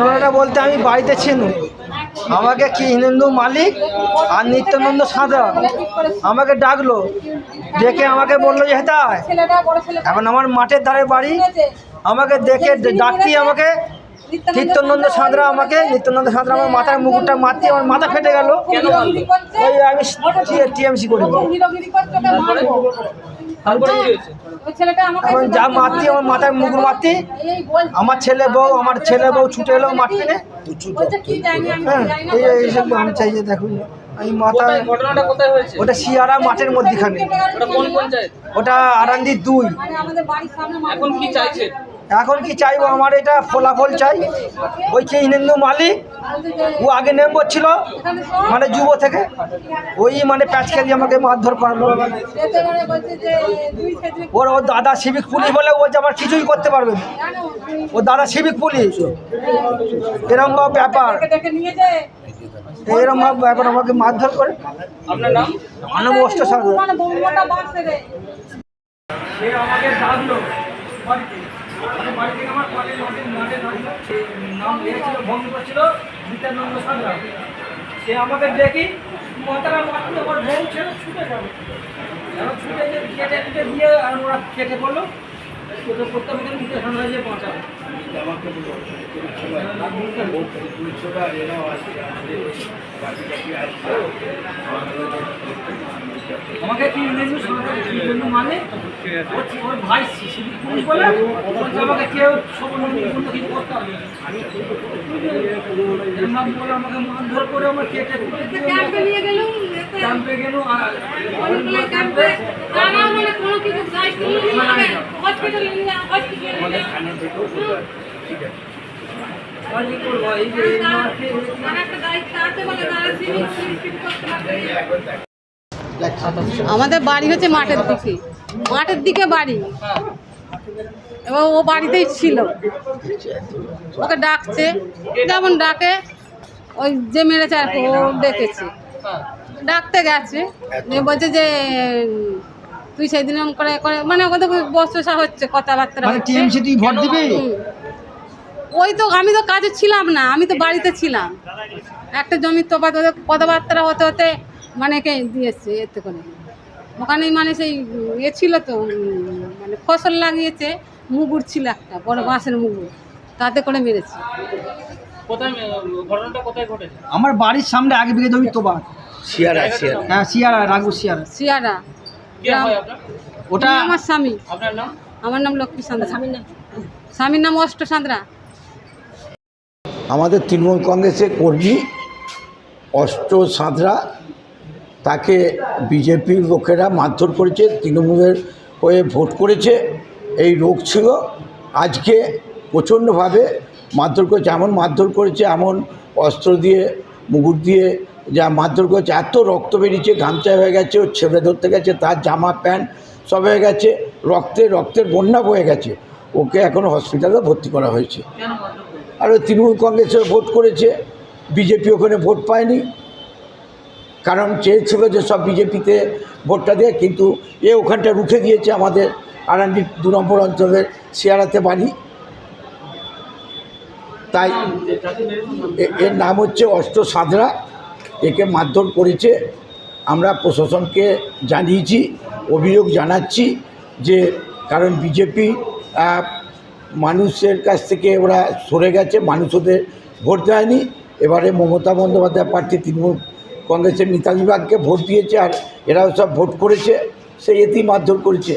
ঘটনাটা বলতে আমি বাড়িতে ছিল আমাকে কি হিন্দু মালিক আর নিত্যানন্দ সাঁতরা আমাকে ডাকলো। ডেকে আমাকে বলল যে হেতা আয়। এখন আমার মাঠের ধারে বাড়ি। আমাকে দেখে ডাকতি আমাকে নিত্যানন্দ সাঁতরা আমাকে নিত্যানন্দ সাঁতরা আমার মাথার মুকুটটা মারতে আমার মাথা ফেটে গেল। ওই আমি টিএমসি করি। যা মারতি আমার মাথায় মুকুট মারতি আমার ছেলে বউ আমার ছেলে বউ ছুটে এলো মাঠ পেনে হ্যাঁ এইসব আমি চাই যে দেখুন আমি মাথায় ওটা শিয়ারা মাঠের মধ্যখানে। ওটা আরান্দি দুই। এখন কি চাইছেন? এখন কি চাইব? আমার এটা ফলাফল চাই। ওই কে হিন্দু মালিক ও আগে নেম্বর ছিল মানে যুব থেকে। ওই মানে প্যাচ খেলি আমাকে মারধর করল। ওর ওর দাদা সিভিক পুলিশ বলে ও যে আমার কিছুই করতে পারবে না। ও দাদা সিভিক পুলিশ এরম ব্যাপার। এরম ব্যাপার আমাকে মারধর করে। আপনার নাম? মানব অষ্ট সে আমাকে ডাকলো সে আমাকে দেখি মাতারা মারতে আমার বউ ছেড়ে ছুটে গেল ছুটে গিয়ে কেটে দিয়ে আর ওরা কেটে পড়ল। আমাকে কি ইংরেজি কি জন্য মানে? ওর ভাই পুলিশ বলে আমাকে কেউ সব কোনো কিছু করতে হবে বলে আমাকে মারধর করে আমার কেটে ক্যাম্পে গেল আর ক্যাম্পে কি আমাদের বাড়ি হচ্ছে মাঠের দিকে। মাঠের দিকে বাড়ি। এবার ও বাড়িতেই ছিল। ওকে ডাকছে। যেমন ডাকে, ওই যে মেরেছে আর ও ডেকেছে। ডাকতে গেছে। বলছে যে তুই সেই দিন করে করে মানে ওদের বসা হচ্ছে কথাবার্তা মানে হচ্ছে। টিএমসি তুই ভোট দিবি? ওই তো আমি তো কাজে ছিলাম না আমি তো বাড়িতে ছিলাম। একটা জমির তোপাত ওদের কথাবার্তা হতে হতে মানে কে দিয়েছে এতে করে। ওখানে মানে সেই ইয়ে ছিল তো মানে ফসল লাগিয়েছে মুগুর ছিল একটা বড় বাঁশের মুগুর তাতে করে মেরেছে। কোথায় আহ, ঘটনাটা কোথায় ঘটেছে? আমার বাড়ির সামনে আগে বিঘে জমি তো বাদ শিয়ারা শিয়ারা। হ্যাঁ শিয়ারা রাঘু শিয়ারা। আপনার ওটা আমার স্বামী। আপনার নাম? আমার নাম লক্ষ্মী সাঁতরা স্বামীর নাম। স্বামীর নাম অষ্ট সাঁতরা আমাদের তৃণমূল কংগ্রেসের কর্মী অষ্ট সাঁতরা তাকে বিজেপির লোকেরা মারধর করেছে তৃণমূলের হয়ে ভোট করেছে এই রোগ ছিল। আজকে প্রচণ্ডভাবে মারধর করেছে এমন মারধর করেছে এমন অস্ত্র দিয়ে মুগুর দিয়ে যা মারধর করেছে এত রক্ত বেরিয়েছে গামছা হয়ে গেছে ওর ছেলে ধরতে গেছে তার জামা প্যান্ট সব হয়ে গেছে রক্তে রক্তের বন্যা বয়ে গেছে। ওকে এখন হসপিটালে ভর্তি করা হয়েছে? আর ওই তৃণমূল কংগ্রেসে ভোট করেছে বিজেপি ওখানে ভোট পায়নি। কারণ চেয়েছিল যে সব বিজেপিতে ভোটটা দেয় কিন্তু এ ওখানটা রুখে দিয়েছে আমাদের আরান্ডি দু নম্বর অঞ্চলের শিয়ারাতে বাড়ি। তাই এর নাম হচ্ছে অষ্ট সাঁতরা। একে মারধর করেছে। আমরা প্রশাসনকে জানিয়েছি, অভিযোগ জানাচ্ছি যে কারণ বিজেপি মানুষের কাছ থেকে ওরা সরে গেছে, মানুষ ওদের ভোট দেয়নি। এবারে মমতা বন্দ্যোপাধ্যায় প্রার্থী তৃণমূল কংগ্রেসের মিতালি বিভাগকে ভোট দিয়েছে আর এরাও সব ভোট করেছে সেই এতেই মারধর করেছে।